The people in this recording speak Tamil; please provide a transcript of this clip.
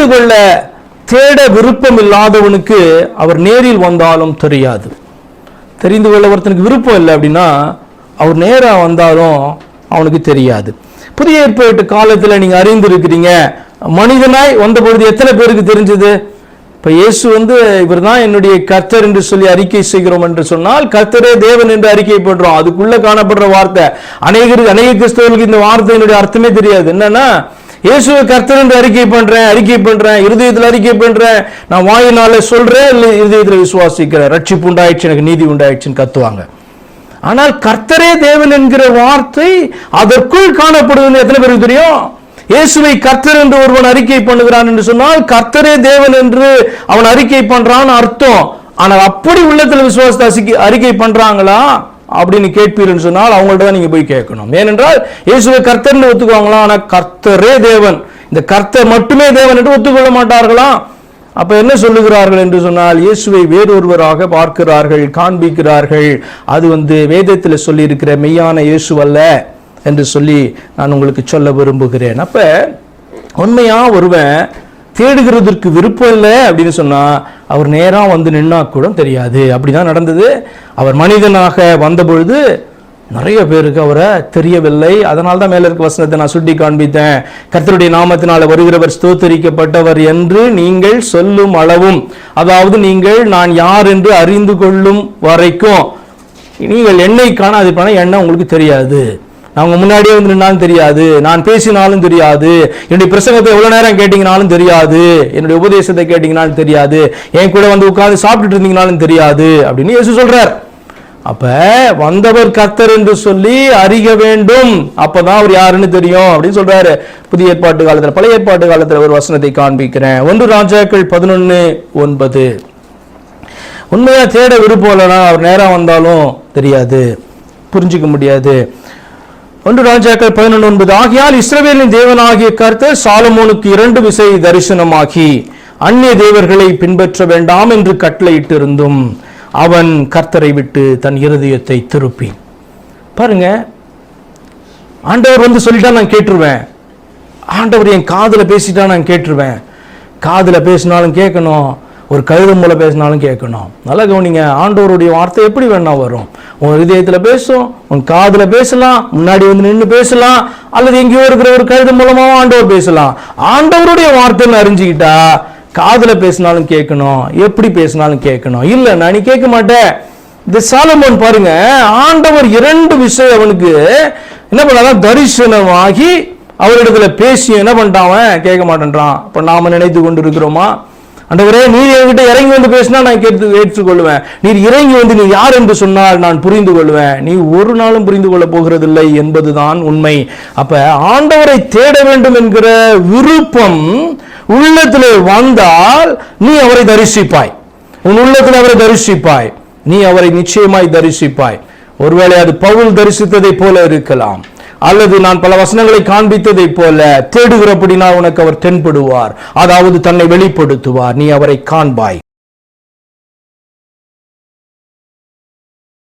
தெரிந்து கொள்ள தேட விருப்பம் இல்லாதவனுக்கு அவர் நேரில் வந்தாலும் தெரியாது. தெரிந்து கொள்ள ஒருத்தனுக்கு விருப்பம் இல்லை அப்படின்னா அவர் நேரா வந்தாலும் அவனுக்கு தெரியாது. புதிய ஏற்பாட்டு காலத்துல நீங்க அறிந்திருக்கிறீங்க மனிதனாய் வந்த பொழுது எத்தனை பேருக்கு தெரிஞ்சது? இப்போ இயேசு வந்து இவர் தான் என்னுடைய கர்த்தர் என்று சொல்லி அறிக்கை செய்கிறோம் என்று சொன்னால் கர்த்தரே தேவன் என்று அறிக்கை பண்றோம் அதுக்குள்ளே காணப்படுற வார்த்தை அநேகருக்கு அநேக கிறிஸ்தவர்களுக்கு இந்த வார்த்தையினுடைய அர்த்தமே தெரியாது. என்னன்னா இயேசுவை கர்த்தர் என்று அறிக்கை பண்றேன் அறிக்கை பண்றேன் இருதயத்தில் அறிக்கை பண்றேன். நான் வாயினால சொல்றேன் இல்லை இருதயத்தில் விசுவாசிக்கிறேன். ரட்சிப்பு உண்டாயிடுச்சு எனக்கு நீதி உண்டாயிடுச்சுன்னு கத்துவாங்க. ஆனால் கர்த்தரே தேவன் என்கிற வார்த்தை அதற்குள் காணப்படுதுன்னு எத்தனை பேருக்கு தெரியும்? இயேசுவை கர்த்தர் என்று ஒருவன் அறிக்கை பண்ணுகிறான் என்று சொன்னால் கர்த்தரே தேவன் என்று அவன் அறிக்கை பண்றான்னு அர்த்தம். ஆனால் அப்படி உள்ளத்தில் விசுவாசத்தை அறிக்கை பண்றாங்களா? அப்படின்னு கேட்பீர்கள் சொன்னால் அவங்கள்ட்ட தான் நீங்க போய் கேட்கணும். ஏனென்றால் இயேசுவை கர்த்தர்னு ஒத்துக்குவாங்களா? ஆனா கர்த்தரே தேவன். இந்த கர்த்தர் மட்டுமே தேவன் என்று ஒத்துக்கொள்ள மாட்டார்களா? அப்ப என்ன சொல்லுகிறார்கள் என்று சொன்னால் இயேசுவை வேறொருவராக பார்க்கிறார்கள் காண்பிக்கிறார்கள். அது வந்து வேதத்தில் சொல்லி இருக்கிற மெய்யான இயேசு அல்ல என்று சொல்லி நான் உங்களுக்கு சொல்ல விரும்புகிறேன். அப்ப உண்மையா ஒருவன் தேடுகிறதற்கு விருப்பம் இல்லை அப்படின்னு சொன்னா அவர் நேராக வந்து நின்னா கூட தெரியாது. அப்படிதான் நடந்தது. அவர் மனிதனாக வந்த பொழுது நிறைய பேருக்கு அவரை தெரியவில்லை. அதனால தான் மேல இருக்க வசனத்தை நான் சுட்டி காண்பித்தேன். கர்த்தருடைய நாமத்தினால வருகிறவர் ஸ்தோத்தரிக்கப்பட்டவர் என்று நீங்கள் சொல்லும் அளவும். அதாவது நீங்கள் நான் யார் என்று அறிந்து கொள்ளும் வரைக்கும். நீங்கள் என்னை காணாது எண்ணம் உங்களுக்கு தெரியாது. நான் உங்க முன்னாடியே வந்து நின்னாலும் தெரியாது. நான் பேசினாலும் தெரியாது. என்னுடைய பிரசங்கத்தை எவ்வளவு நேரம் கேட்டீங்கனாலும் தெரியாது. என்னுடைய உபதேசத்தை கேட்டீங்கனாலும் தெரியாது. என் கூட வந்து உட்காந்து சாப்பிட்டுட்டு இருந்தீங்கனாலும் தெரியாது அப்படின்னு இயேசு சொல்கிறார் அப்ப வந்தவர் கத்தர் என்று சொல்லி அறிக வேண்டும். அப்பதான் அவர் யாருன்னு தெரியும் அப்படின்னு சொல்றாரு. புதிய ஏற்பாட்டு காலத்துல பழைய ஏற்பாட்டு காலத்துல ஒரு வசனத்தை காண்பிக்கிறேன். ஒன்று ராஜாக்கள் பதினொன்னு ஒன்பது. உண்மையா தேட விருப்பம் இல்லைனா அவர் நேராக வந்தாலும் தெரியாது. புரிஞ்சுக்க முடியாது. ஒன்று ராஜாக்கள் பதினொன்று ஒன்பது. ஆகியால் இஸ்ரவேலின் தேவனாகிய கர்த்தர் சாலமோனுக்கு இரண்டு விசை தரிசனமாகி அந்நிய தேவர்களை பின்பற்ற வேண்டாம் என்று கட்டளையிட்டிருந்தும் அவன் கர்த்தரை விட்டு தன் இருதயத்தை திருப்பி பாருங்க ஆண்டவர் வந்து சொல்லிட்டா நான் கேட்டுருவேன். ஆண்டவர் என் காதில் பேசிட்டா நான் கேட்டுருவேன். காதில் பேசினாலும் கேட்கணும் ஒரு கழுது மூலம் பேசினாலும் கேட்கணும். நல்லா கவனிங்க ஆண்டவருடைய வார்த்தை எப்படி வேணா வரும். உன் இதயத்தில் பேசும் உன் காதில் பேசலாம் முன்னாடி வந்து நின்று பேசலாம் அல்லது எங்கேயோ இருக்கிற ஒரு கழுது மூலமாகவும் ஆண்டவர் பேசலாம். ஆண்டவருடைய வார்த்தைன்னு அறிஞ்சுக்கிட்டா காதில் பேசினாலும் கேட்கணும் எப்படி பேசினாலும் கேட்கணும். இல்லை நான் நீ கேட்க மாட்டேன். இந்த சாலமோன் பாருங்க ஆண்டவர் இரண்டு விஷயம் அவனுக்கு என்ன பண்ணாதான் தரிசனமாகி அவரிடத்துல பேசி என்ன பண்ணிட்டான் அவன்? கேட்க மாட்டேன்றான். இப்ப நாம நினைத்து கொண்டு இருக்கிறோமா ஆண்டவரே நீர் என்கிட்ட இறங்கி வந்து பேசினா நான் கேட்டு ஏற்றுக்கொள்வேன். நீர் இறங்கி வந்து நீ யார் என்று சொன்னால் நான் புரிந்து கொள்வேன். நீ ஒரு நாளும் புரிந்து கொள்ள போகிறதில்லை என்பதுதான் உண்மை. அப்ப ஆண்டவரை தேட வேண்டும் என்கிற விருப்பம் உள்ளத்திலே வந்தால் நீ அவரை தரிசிப்பாய். உன் உள்ளத்தில் அவரை தரிசிப்பாய். நீ அவரை நிச்சயமாய் தரிசிப்பாய். ஒருவேளை அது பவுல் தரிசித்ததை போல இருக்கலாம். அல்லது நான் பல வசனங்களை காண்பித்ததை போல தேடுகிறபடினால் உனக்கு அவர் தென்படுவார். அதாவது தன்னை வெளிப்படுத்துவார். நீ அவரை காண்பாய்.